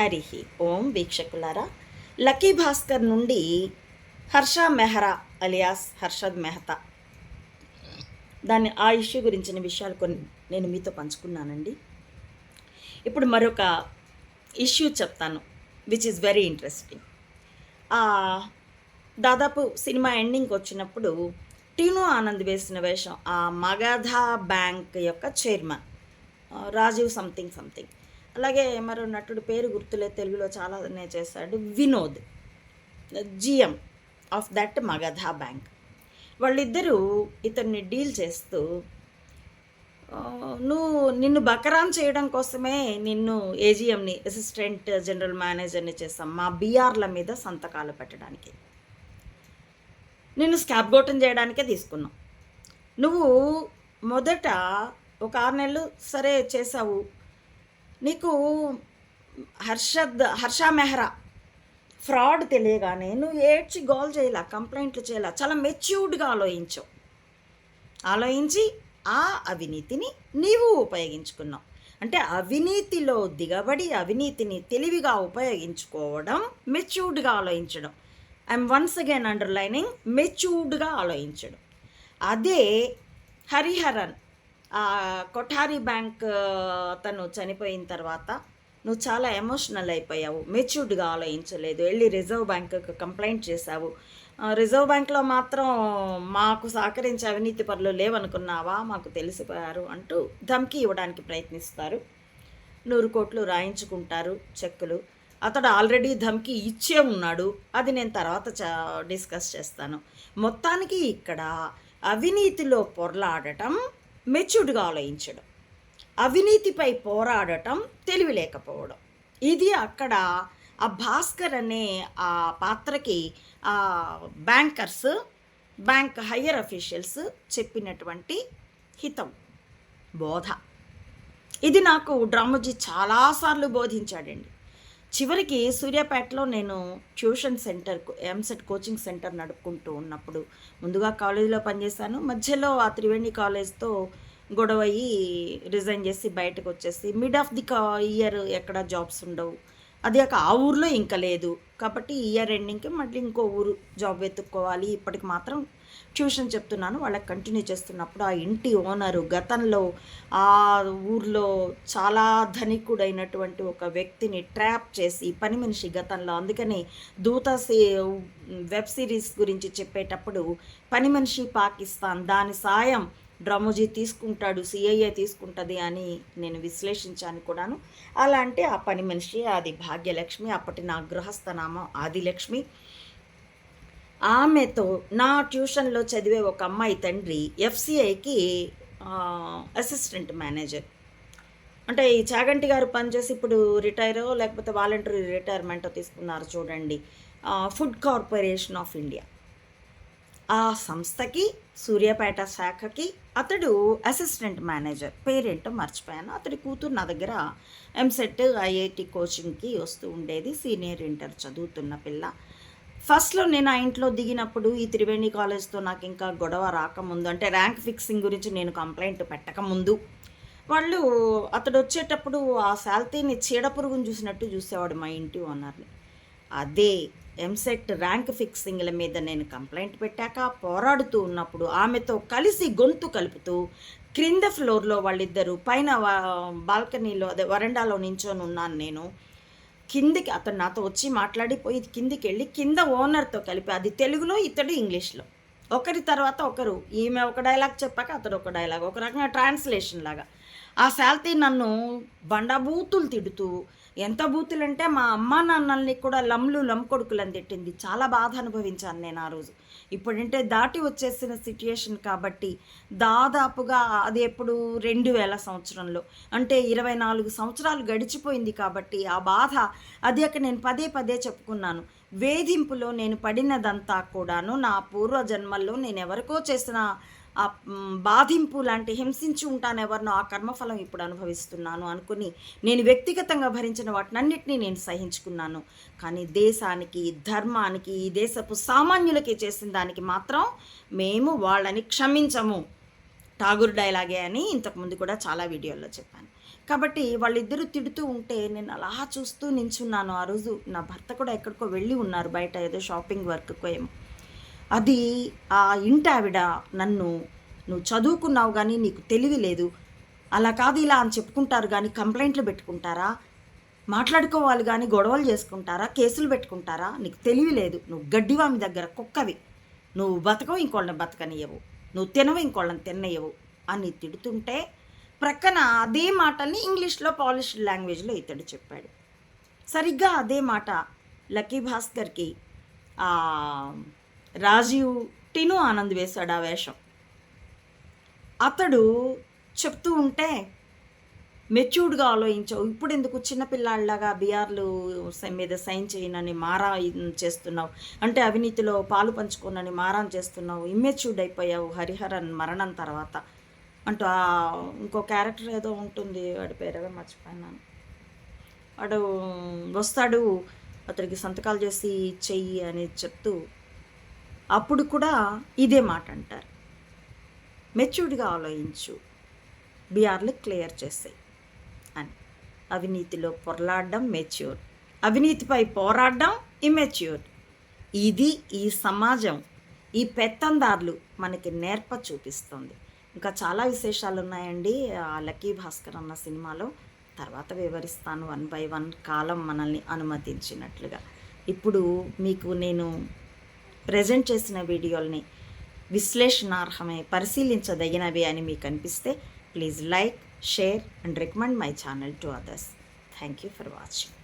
హరి ఓం వీక్షకులారా లక్కీ భాస్కర్ నుండి హర్ష మెహ్రా అలియాస్ హర్షద్ మెహతా. దాన్ని ఆ ఇష్యూ గురించిన విషయాలు కొన్ని నేను మీతో పంచుకున్నానండి. ఇప్పుడు మరొక ఇష్యూ చెప్తాను విచ్ ఈస్ వెరీ ఇంట్రెస్టింగ్ దాదాపు సినిమా ఎండింగ్కి వచ్చినప్పుడు టీను ఆనంద్ వేసిన వేషం ఆ మగధ బ్యాంక్ యొక్క చైర్మన్ రాజీవ్ సంథింగ్ సంథింగ్. అలాగే మరో నటుడు పేరు గుర్తులే తెలుగులో చాలానే చేశాడు Vinod GM of that Magadha bank. వాళ్ళిద్దరూ ఇతన్ని డీల్ చేస్తూ నువ్వు నిన్ను బకరాన్ చేయడం కోసమే నిన్ను ఏజిఎంని అసిస్టెంట్ జనరల్ మేనేజర్ని చేస్తాం మా బీఆర్ల మీద సంతకాలు పెట్టడానికి. నిన్ను స్కాబ్ గోటం చేయడానికే తీసుకున్నాం. నువ్వు మొదట ఒక ఆరు నెలలు సరే చేసావు నీకు హర్షద్ హర్ష మెహ్రా ఫ్రాడ్ తెలియగానే నువ్వు ఏడ్చి గోల్ చేయలా కంప్లైంట్లు చేయలా చాలా మెచ్యూర్డ్గా ఆలోచించావు. ఆలోచించి ఆ అవినీతిని నీవు ఉపయోగించుకున్నావు. అంటే అవినీతిలో దిగబడి అవినీతిని తెలివిగా ఉపయోగించుకోవడం మెచ్యూర్డ్గా ఆలోచించడం. ఐఎమ్ వన్స్ అగైన్ అండర్లైనింగ్ మెచ్యూర్డ్గా ఆలోచించడం. అదే హరిహరన్ కొఠారి బ్యాంక్ తను చనిపోయిన తర్వాత నువ్వు చాలా ఎమోషనల్ అయిపోయావు మెచ్యూర్డ్గా ఆలోచించలేదు వెళ్ళి రిజర్వ్ బ్యాంకుకి కంప్లైంట్ చేశావు. రిజర్వ్ బ్యాంక్లో మాత్రం మాకు సహకరించే అవినీతి పనులు లేవనుకున్నావా? మాకు తెలిసిపోయారు అంటూ ధమ్కి ఇవ్వడానికి ప్రయత్నిస్తారు. నూరు కోట్లు రాయించుకుంటారు చెక్కులు. అతడు ఆల్రెడీ ధమ్కి ఇచ్చే ఉన్నాడు. అది నేను తర్వాత చ డిస్కస్ చేస్తాను. మొత్తానికి ఇక్కడ అవినీతిలో పొరలాడటం మెచ్యూర్డ్గా ఆలోచించడం అవినీతిపై పోరాడటం తెలివి లేకపోవడం ఇది అక్కడ ఆ భాస్కర్ అనే ఆ పాత్రకి ఆ బ్యాంకర్స్ బ్యాంక్ హయ్యర్ అఫీషియల్స్ చెప్పినటువంటి హితం బోధ. ఇది నాకు డ్రామోజీ చాలాసార్లు బోధించాడండి. చివరికి సూర్యాపేటలో నేను tuition centre EAMCET coaching centre నడుపుకుంటూ ఉన్నప్పుడు ముందుగా కాలేజీలో పనిచేశాను. మధ్యలో ఆ త్రివేణి కాలేజ్తో గొడవ అయ్యి రిజైన్ చేసి బయటకు వచ్చేసి మిడ్ ఆఫ్ ది ఇయర్ ఎక్కడ జాబ్స్ ఉండవు. అది ఒక ఆ ఊర్లో ఇంకా లేదు. కాబట్టి ఇయర్ ఎండింగ్కి మళ్ళీ ఇంకో ఊరు జాబ్ వెతుక్కోవాలి. ఇప్పటికి మాత్రం ట్యూషన్ చెప్తున్నాను. వాళ్ళకి కంటిన్యూ చేస్తున్నప్పుడు ఆ ఇంటి ఓనరు గతంలో ఆ ఊర్లో చాలా ధనికుడైనటువంటి ఒక వ్యక్తిని ట్రాప్ చేసి పని మనిషి గతంలో. అందుకని దూత వెబ్ సిరీస్ గురించి చెప్పేటప్పుడు పని మనిషి పాకిస్తాన్ దాని సాయం డ్రమోజీ తీసుకుంటాడు సిఐఏ తీసుకుంటుంది అని నేను విశ్లేషించాను కూడాను. అలాంటి ఆ పని మనిషి అది భాగ్యలక్ష్మి అప్పటి నా గృహస్థనామం ఆదిలక్ష్మి. ఆమెతో నా ట్యూషన్లో చదివే ఒక అమ్మాయి తండ్రి ఎఫ్సిఐకి అసిస్టెంట్ మేనేజర్. అంటే ఈ చాగంటి గారు పనిచేసి ఇప్పుడు రిటైరో లేకపోతే వాలంటరీ రిటైర్మెంటో తీసుకున్నారు చూడండి. Food corporation of India. ఆ సంస్థకి సూర్యాపేట శాఖకి అతడు అసిస్టెంట్ మేనేజర్ పేరేంటో మర్చిపోయాను. అతడి కూతురు నా దగ్గర ఎంసెట్ ఐఐటి కోచింగ్కి వస్తూ ఉండేది. సీనియర్ ఇంటర్ చదువుతున్న పిల్ల. ఫస్ట్లో నేను ఆ ఇంట్లో దిగినప్పుడు ఈ త్రివేణి కాలేజ్తో నాకు ఇంకా గొడవ రాకముందు అంటే ర్యాంక్ ఫిక్సింగ్ గురించి నేను కంప్లైంట్ పెట్టకముందు వాళ్ళు అతడు వచ్చేటప్పుడు ఆ శాల్తీని చీడపురుగుని చూసినట్టు చూసేవాడు మా ఇంటి ఓనర్ని అదే ఎంసెట్ ర్యాంక్ ఫిక్సింగ్ల మీద నేను కంప్లైంట్ పెట్టాక పోరాడుతూ ఉన్నప్పుడు ఆమెతో కలిసి గొంతు కలుపుతూ క్రింద ఫ్లోర్లో వాళ్ళిద్దరూ పైన బాల్కనీలో అదే వరండాలో నించొని ఉన్నాను నేను. కిందికి అతను నాతో వచ్చి మాట్లాడిపోయి కిందికి వెళ్ళి కింద ఓనర్తో కలిపి అది తెలుగులో ఇతడు ఇంగ్లీష్లో. ఒకరి తర్వాత ఒకరు ఈమె ఒక డైలాగ్ చెప్పాక అతడు ఒక డైలాగ్ ఒక రకంగా ట్రాన్స్లేషన్ లాగా. ఆ శాల్తీ నన్ను బండబూతులు తిడుతూ ఎంత బూతులు అంటే మా అమ్మ నాన్నల్ని కూడా లమ్లు లమ్ కొడుకులని తిట్టింది. చాలా బాధ అనుభవించాను నేను ఆ రోజు. ఇప్పుడంటే దాటి వచ్చేసిన సిచ్యుయేషన్ కాబట్టి దాదాపుగా అది ఎప్పుడు రెండు వేల సంవత్సరంలో. అంటే ఇరవై నాలుగు సంవత్సరాలు గడిచిపోయింది కాబట్టి ఆ బాధ అది అక్కడ నేను పదే పదే చెప్పుకున్నాను. వేధింపులో నేను పడినదంతా కూడాను నా పూర్వ జన్మల్లో నేను ఎవరికో చేసిన ఆ బాధింపు లాంటి హింసించి ఉంటాను ఎవరినో ఆ కర్మఫలం ఇప్పుడు అనుభవిస్తున్నాను అనుకుని నేను వ్యక్తిగతంగా భరించిన వాటినన్నిటినీ నేను సహించుకున్నాను. కానీ దేశానికి ధర్మానికి ఈ దేశపు సామాన్యులకి చేసిన దానికి మాత్రం మేము వాళ్ళని క్షమించము. ఠాగూర్ డైలాగే అని ఇంతకుముందు కూడా చాలా వీడియోల్లో చెప్పాను. కాబట్టి వాళ్ళిద్దరూ తిడుతూ ఉంటే నేను అలా చూస్తూ నించున్నాను. ఆ రోజు నా భర్త కూడా ఎక్కడికో వెళ్ళి ఉన్నారు బయట ఏదో షాపింగ్ వర్క్కో ఏమో. అది ఆ ఇంటి ఆవిడ నన్ను నువ్వు చదువుకున్నావు కానీ నీకు తెలివి లేదు. అలా కాదు ఇలా అని చెప్పుకుంటారు కానీ కంప్లైంట్లు పెట్టుకుంటారా? మాట్లాడుకోవాలి కానీ గొడవలు చేసుకుంటారా? కేసులు పెట్టుకుంటారా? నీకు తెలివి లేదు. నువ్వు గడ్డివామి దగ్గర? కుక్కవి. నువ్వు బతకవు ఇంకోళ్ళని బతకనియవు నువ్వు తినవు ఇంకోళ్ళని తిన్నయ్యవు అని తిడుతుంటే ప్రక్కన అదే మాటల్ని ఇంగ్లీష్లో పాలిష్ లాంగ్వేజ్లో ఇతడు చెప్పాడు. సరిగ్గా అదే మాట లక్కీ భాస్కర్కి రాజీవ్ టిను ఆనంద్ వేశాడు ఆ వేషం. అతడు చెప్తూ ఉంటే మెచ్యూర్డ్గా ఆలోచించావు. ఇప్పుడు ఎందుకు చిన్నపిల్లాళ్ళలాగా బీఆర్లు మీద సైన్ చేయనని మారా చేస్తున్నావు? అంటే అవినీతిలో పాలు పంచుకోనని మారం చేస్తున్నావు. ఇమ్మెచ్యూర్డ్ అయిపోయావు హరిహరన్ మరణం తర్వాత. అంటూ ఆ ఇంకో క్యారెక్టర్ ఏదో ఉంటుంది. వాడి పేరు మర్చిపోయినాను. వాడు వస్తాడు అతడికి సంతకాలు చేసి చెయ్యి అని చెప్తూ అప్పుడు కూడా ఇదే మాట అంటారు. మెచ్యూర్డ్గా ఆలోచించు. బీఆర్లు క్లియర్ చేసాయి అని. అవినీతిలో పొరలాడడం మెచ్యూర్ అవినీతిపై పోరాడడం ఇమెచ్యూర్ ఇది ఈ సమాజం ఈ పెత్తందారులు మనకి నేర్ప చూపిస్తుంది. ఇంకా చాలా విశేషాలు ఉన్నాయండి ఆ లక్కీ భాస్కర్ అన్న సినిమాలో. తర్వాత వివరిస్తాను వన్ బై వన్ కాలం మనల్ని అనుమతించినట్లుగా. ఇప్పుడు మీకు నేను ప్రజెంట్ చేసిన వీడియోల్ని విశ్లేషణార్హమే పరిశీలించదగినవి అని మీకు అనిపిస్తే please like share and recommend my channel to others thank you for watching